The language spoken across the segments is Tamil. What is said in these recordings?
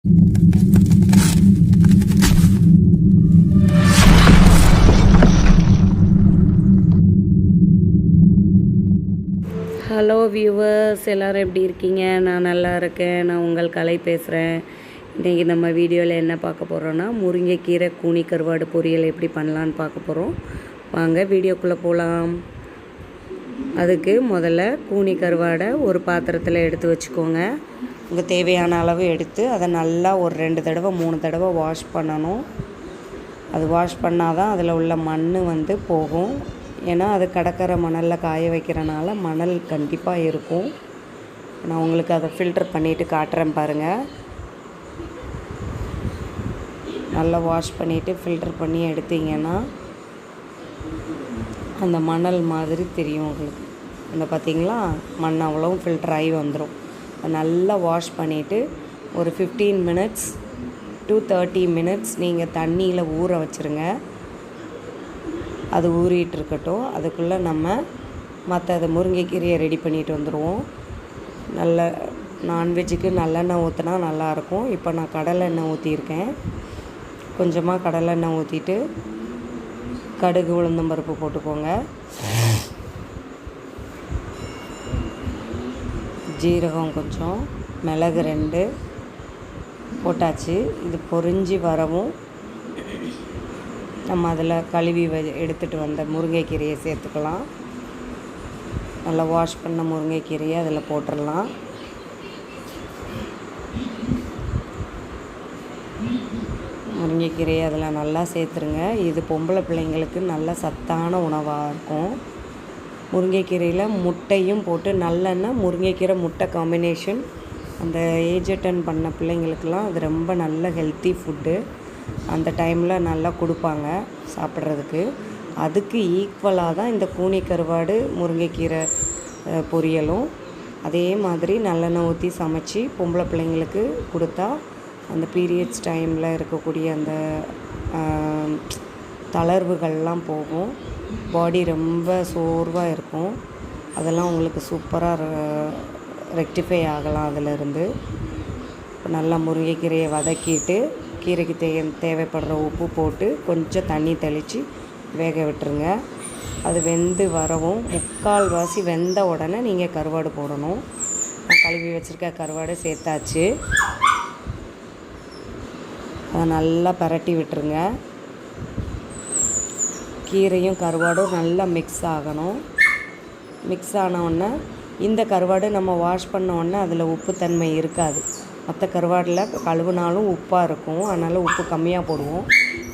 ஹலோ வியூவர்ஸ் எல்லோரும் எப்படி இருக்கீங்க? நான் நல்லா இருக்கேன். நான் உங்கள் கலை பேசுகிறேன் இன்றைக்கி நம்ம வீடியோவில் என்ன பார்க்க போகிறோன்னா முருங்கைக்கீரை கூனி கருவாடு பொரியல் எப்படி பண்ணலான்னு பார்க்க போகிறோம் வாங்க வீடியோக்குள்ளே போகலாம் அதுக்கு முதல்ல கூனி கருவாடை ஒரு பாத்திரத்தில் எடுத்து வச்சுக்கோங்க. உங்கள் தேவையான அளவு எடுத்து அதை நல்லா ஒரு ரெண்டு தடவை மூணு தடவை வாஷ் பண்ணணும். அது வாஷ் பண்ணால் தான் அதில் உள்ள மண் வந்து போகும். ஏன்னா அது கடற்கரை மணலில் காய வைக்கிறனால மணல் கண்டிப்பாக இருக்கும். நான் உங்களுக்கு அதை ஃபில்டர் பண்ணிவிட்டு காட்டுறேன் பாருங்கள் நல்லா வாஷ் பண்ணிவிட்டு ஃபில்டர் பண்ணி எடுத்தீங்கன்னா அந்த மணல் மாதிரி தெரியும் உங்களுக்கு. அந்த பார்த்தீங்களா மண் அவ்வளோவும் ஃபில்டர் ஆகி வந்துடும் நல்லா வாஷ் பண்ணிவிட்டு ஒரு fifteen minutes to thirty minutes நீங்கள் தண்ணியில் ஊற வச்சுருங்க. அது ஊறிட்டு இருக்கட்டும். அதுக்குள்ளே நம்ம மற்ற அதை முருங்கைக்கீரையை ரெடி பண்ணிட்டு வந்துடுவோம் நல்ல நான்வெஜ்ஜுக்கு நல்லெண்ணெய் ஊற்றினா நல்லாயிருக்கும் இப்போ நான் கடலெண்ணெய் ஊற்றியிருக்கேன் கொஞ்சமாக கடலெண்ணெய் ஊற்றிட்டு கடுகு உளுந்தம்பருப்பு போட்டுக்கோங்க. ஜீரகம் கொஞ்சம் மிளகு ரெண்டு போட்டாச்சு. இது பொறிஞ்சி வரவும் நம்ம அதில் கழுவி வ எடுத்துகிட்டு வந்த முருங்கைக்கீரையை சேர்த்துக்கலாம். நல்லா வாஷ் பண்ண முருங்கைக்கீரையை அதில் போட்டுடலாம். முருங்கைக்கீரையை அதில் நல்லா சேர்த்துருங்க. இது பொம்பளை பிள்ளைங்களுக்கு நல்ல சத்தான உணவாக இருக்கும். முருங்கைக்கீரையில் முட்டையும் போட்டு நல்லெண்ணெய் முருங்கைக்கீரை முட்டை காம்பினேஷன் அந்த ஏஜ் அட்டன் பண்ண பிள்ளைங்களுக்கெல்லாம் அது ரொம்ப நல்ல ஹெல்த்தி ஃபுட்டு அந்த டைமில் நல்லா கொடுப்பாங்க சாப்பிட்றதுக்கு. அதுக்கு ஈக்குவலாக தான் இந்த கூனி கருவாடு முருங்கைக்கீரை பொரியலும். அதே மாதிரி நல்லெண்ணெய் ஊற்றி சமைச்சி பொம்பளை பிள்ளைங்களுக்கு கொடுத்தா அந்த பீரியட்ஸ் டைமில் இருக்கக்கூடிய அந்த தளர்வுகள்லாம் போகும். பாடி ரொம்ப சோர்வாக இருக்கும். அதெல்லாம் உங்களுக்கு சூப்பராக ரெக்டிஃபை ஆகலாம் அதிலிருந்து. நல்லா முருங்கைக்கீரையை வதக்கிட்டு கீரைக்கு தே தேவைப்படுற உப்பு போட்டு கொஞ்சம் தண்ணி தெளித்து வேக விட்டுருங்க. அது வெந்து வரவும் முக்கால் வாசி வெந்த உடனே நீங்கள் கருவாடு போடணும். நான் கழுவி வச்சுருக்க கருவாடு சேர்த்தாச்சு. அதை நல்லா பரட்டி விட்டுருங்க. கீரையும் கருவாடும் நல்லா மிக்ஸ் ஆகணும். மிக்ஸ் ஆனவுடனே இந்த கருவாடு நம்ம வாஷ் பண்ண அதில் உப்புத்தன்மை இருக்காது. மற்ற கருவாடில் கழுவுனாலும் உப்பாக இருக்கும். அதனால் உப்பு கம்மியாக போடுவோம்.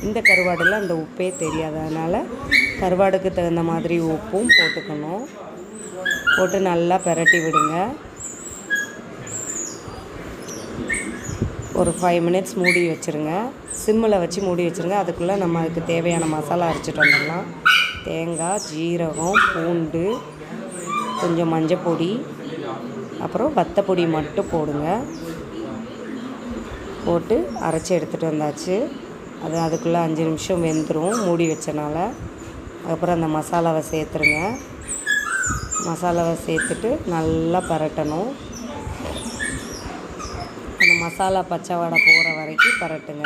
இந்த கருவாடில் அந்த உப்பே தெரியாது. அதனால் கருவாடுக்கு தகுந்த மாதிரி உப்பும் போட்டுக்கணும். போட்டு நல்லா பெரட்டி விடுங்க. ஒரு ஃபைவ் மினிட்ஸ் மூடி வச்சுருங்க. சிம்மில் வச்சு மூடி வச்சுருங்க. அதுக்குள்ளே நம்ம அதுக்கு தேவையான மசாலா அரைச்சிட்டு வந்துடலாம். தேங்காய் ஜீரகம் பூண்டு கொஞ்சம் மஞ்சள் பொடி அப்புறம் வத்தப்பொடி மட்டும் போடுங்க. போட்டு அரைச்சி எடுத்துகிட்டு வந்தாச்சு. அது அதுக்குள்ளே அஞ்சு நிமிஷம் வெந்துடும் மூடி வச்சனால. அதுக்கப்புறம் அந்த மசாலாவை சேர்த்துருங்க. மசாலாவை சேர்த்துட்டு நல்லா பரட்டணும். மசாலா பச்சை வடை போகிற வரைக்கும் பரட்டுங்க.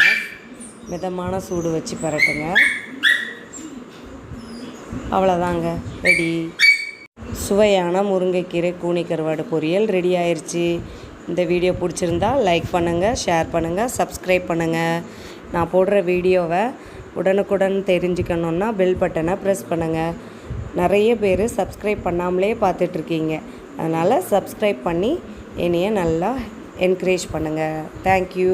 மிதமான சூடு வச்சு பரட்டுங்க. அவ்வளோதாங்க. ரெடி. சுவையான முருங்கைக்கீரை கூனி கருவாடு பொரியல் ரெடி ஆயிடுச்சு இந்த வீடியோ பிடிச்சிருந்தா லைக் பண்ணுங்கள் ஷேர் பண்ணுங்கள் சப்ஸ்கிரைப் பண்ணுங்கள் நான் போடுற வீடியோவை உடனுக்குடன் தெரிஞ்சுக்கணுன்னா பெல் பட்டனை ப்ரெஸ் பண்ணுங்கள் நிறைய பேர் சப்ஸ்கிரைப் பண்ணாமலே பார்த்துட்ருக்கீங்க அதனால் சப்ஸ்கிரைப் பண்ணி என்னைய நல்லா என்கரேஜ் பண்ணுங்கள் தேங்க்யூ